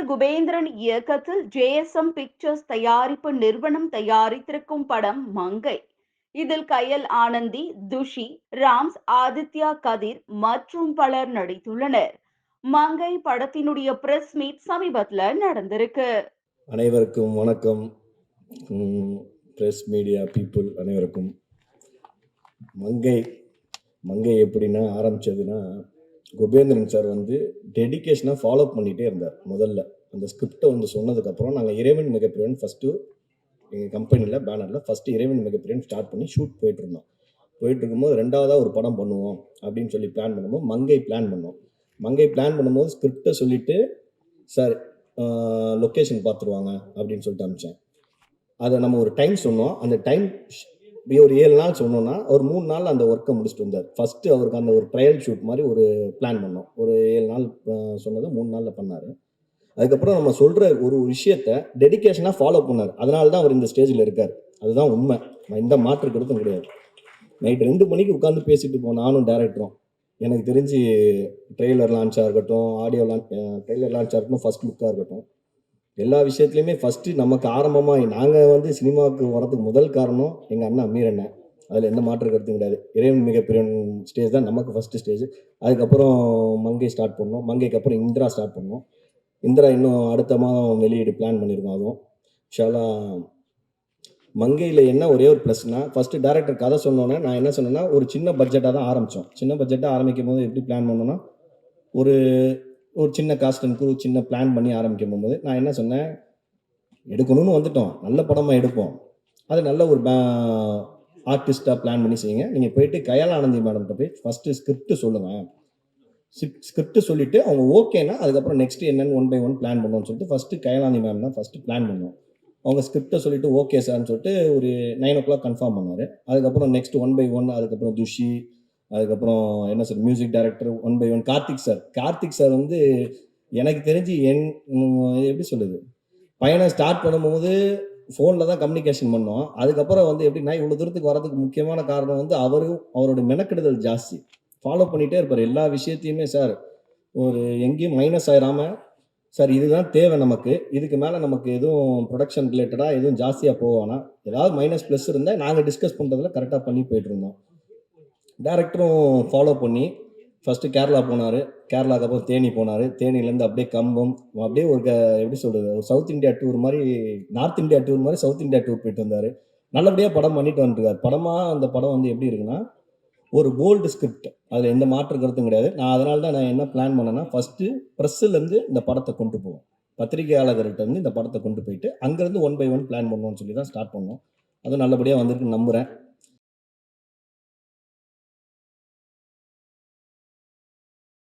நடிகர் குபேந்திரன் இயக்கத்தில் JSM pictures தயாரிப்பு நிறுவனம் தயாரித்திருக்கும் படம் மங்கை. இதில் கயல் ஆனந்தி துஷி ராம்ஸ் ஆதித்யா கதிர் மற்றும் பலர் நடித்துள்ளனர். மங்கை படத்தினுடைய பிரஸ் மீட் சமீபத்தில் நடந்திருக்கு. அனைவருக்கும் வணக்கம். பிரஸ் மீடியா பீப்புள் அனைவருக்கும். மங்கை மங்கை எப்படின்னா ஆரம்பிச்சதுன்னா குபேந்திரன் சார் வந்து டெடிக்கேஷனாக ஃபாலோ பண்ணிகிட்டே இருந்தார் முதல்ல. அந்த ஸ்கிரிப்டை வந்து சொன்னதுக்கப்புறம் நாங்கள் இறைவன் மிகப்பெரியவன் ஃபஸ்ட்டு எங்கள் கம்பெனியில் பேனரில் ஃபஸ்ட்டு இறைவன் மிகப்பெரியவன் ஸ்டார்ட் பண்ணி ஷூட் போயிட்டுருந்தோம் போயிட்டு இருக்கும்போது ரெண்டாவதாக ஒரு படம் பண்ணுவோம் அப்படின்னு சொல்லி பிளான் பண்ணும்போது மங்கை பிளான் பண்ணோம். மங்கை பிளான் பண்ணும்போது ஸ்கிரிப்டை சொல்லிவிட்டு சார் லொக்கேஷன் பார்த்துருவாங்க அப்படின்னு சொல்லிட்டு அனுப்பிச்சேன். அதை நம்ம ஒரு டைம் சொன்னோம். அந்த டைம் ஒரு ஏழு நாள் சொன்னோன்னா ஒரு மூணு நாள் அந்த ஒர்க்கை முடிச்சுட்டு வந்தார். ஃபஸ்ட்டு அவருக்கு அந்த ஒரு ட்ரையல் ஷூட் மாதிரி ஒரு பிளான் பண்ணோம். ஒரு ஏழு நாள் சொன்னதை மூணு நாளில் பண்ணார். அதுக்கப்புறம் நம்ம சொல்கிற ஒரு விஷயத்த டெடிகேஷனாக ஃபாலோ பண்ணார். அதனால தான் அவர் இந்த ஸ்டேஜில் இருக்கார். அதுதான் உண்மை. நான் எந்த மாற்று கருத்தும் கிடையாது. நைட் ரெண்டு மணிக்கு உட்காந்து பேசிட்டு இருப்போம். நானும் டேரக்டரும் எனக்கு தெரிஞ்சு ட்ரெய்லர் லான்ச்சாக இருக்கட்டும் ஆடியோ லான்ச் ட்ரெய்லர் லான்ச்சாக இருக்கட்டும் ஃபஸ்ட் லுக்காக இருக்கட்டும். எல்லா விஷயத்துலையுமே ஃபஸ்ட்டு நமக்கு ஆரம்பமாக நாங்கள் வந்து சினிமாவுக்கு வரதுக்கு முதல் காரணம் எங்கள் அண்ணா அமீர் அண்ணன் அதில் எந்த மாற்று கருத்தும் கிடையாது. இறைவன் மிகப்பெரிய ஸ்டேஜ் தான் நமக்கு ஃபஸ்ட்டு ஸ்டேஜ் அதுக்கப்புறம் மங்கை ஸ்டார்ட் பண்ணோம். மங்கைக்கு அப்புறம் இந்திரா ஸ்டார்ட் பண்ணோம். இந்திரா இன்னும் அடுத்த மாதம் வெளியீடு பிளான் பண்ணியிருக்கோம் அதுவும். ஷாலா மங்கையில் என்ன ஒரே ஒரு ப்ளஸ்னால் ஃபஸ்ட்டு டேரக்டர் கதை சொன்னோன்னே நான் என்ன சொன்னேன்னா ஒரு சின்ன பட்ஜெட்டாக தான் ஆரம்பித்தோம் சின்ன பட்ஜெட்டாக ஆரம்பிக்கும் போது எப்படி பிளான் பண்ணோன்னா ஒரு ஒரு சின்ன காஸ்ட் அண்ட் சின்ன பிளான் பண்ணி ஆரம்பிக்கும் போது நான் என்ன சொன்னேன்? எடுக்கணும்னு வந்துட்டோம். நல்ல படமாக எடுப்போம். அது நல்ல ஒரு ஆர்டிஸ்ட்டாக பிளான் பண்ணி செய்யுங்க. நீங்கள் போயிட்டு கயால் ஆனந்தி மேடம்கிட்ட போய் ஃபஸ்ட்டு ஸ்கிரிப்ட் சொல்லுங்கள் ஸ்கிரிப்ட் சொல்லிவிட்டு அவங்க ஓகேனா அதுக்கப்புறம் நெக்ஸ்ட் என்னென்னு ஒன் பை ஒன் பிளான் பண்ணுவோம்னு சொல்லிட்டு ஃபஸ்ட்டு கயலாந்தி மேம் தான் ஃபஸ்ட்டு பிளான் பண்ணுவோம். அவங்க ஸ்கிரிப்டை சொல்லிட்டு ஓகே சார்னு சொல்லிட்டு ஒரு நைன் ஓ கிளாக் கன்ஃபார்ம் பண்ணார். அதுக்கப்புறம் நெக்ஸ்ட் ஒன் பை ஒன் அதுக்கப்புறம் துஷி அதுக்கப்புறம் என்ன sir music director one by one Karthik sir Karthik sir வந்து எனக்கு தெரிஞ்சு என் எப்படி சொல்லுது பயணம் ஸ்டார்ட் பண்ணும்போது ஃபோனில் தான் கம்யூனிகேஷன் பண்ணோம். அதுக்கப்புறம் வந்து எப்படின்னா இவ்வளோ தூரத்துக்கு வரதுக்கு முக்கியமான காரணம் வந்து அவரும் அவரோட மெனக்கெடுதல் ஜாஸ்தி. ஃபாலோ பண்ணிகிட்டே இருப்பார். எல்லா விஷயத்தையுமே சார் ஒரு எங்கேயும் மைனஸ் ஆயிடாமல் சார் இதுதான் தேவை நமக்கு. இதுக்கு மேலே நமக்கு எதுவும் ப்ரொடக்ஷன் ரிலேட்டடாக எதுவும் ஜாஸ்தியாக போவானா ஏதாவது மைனஸ் ப்ளஸ் இருந்தால் நாங்கள் டிஸ்கஸ் பண்ணுறதுல கரெக்டாக பண்ணி போயிட்டு இருந்தோம். டேரக்டரும் ஃபாலோ பண்ணி ஃபஸ்ட்டு கேரளா போனார். கேரளாக்கு அப்புறம் தேனி போனார். தேனியிலேருந்து அப்படியே கம்பம் அப்படியே ஒரு க எப்படி சொல்கிறது ஒரு சவுத் இந்தியா டூர் மாதிரி நார்த் இந்தியா டூர் மாதிரி சவுத் இந்தியா டூர் போயிட்டு வந்தார். நல்லபடியாக படம் பண்ணிட்டு வந்துருக்கார். படமாக அந்த படம் வந்து எப்படி இருக்குன்னா ஒரு போல்டு ஸ்கிரிப்ட் அதில் எந்த மாற்று கருத்தும் கிடையாது. நான் அதனால தான் நான் என்ன பிளான் பண்ணேன்னா ஃபஸ்ட்டு ப்ரெஸ்ஸுலேருந்து இந்த படத்தை கொண்டு போவோம். பத்திரிகையாளர்கிட்ட இருந்து இந்த படத்தை கொண்டு போயிட்டு அங்கேருந்து ஒன் பை ஒன் பிளான் பண்ணுவோம்னு சொல்லி தான் ஸ்டார்ட் பண்ணோம். அதுவும் நல்லபடியாக வந்திருக்குன்னு நம்புகிறேன்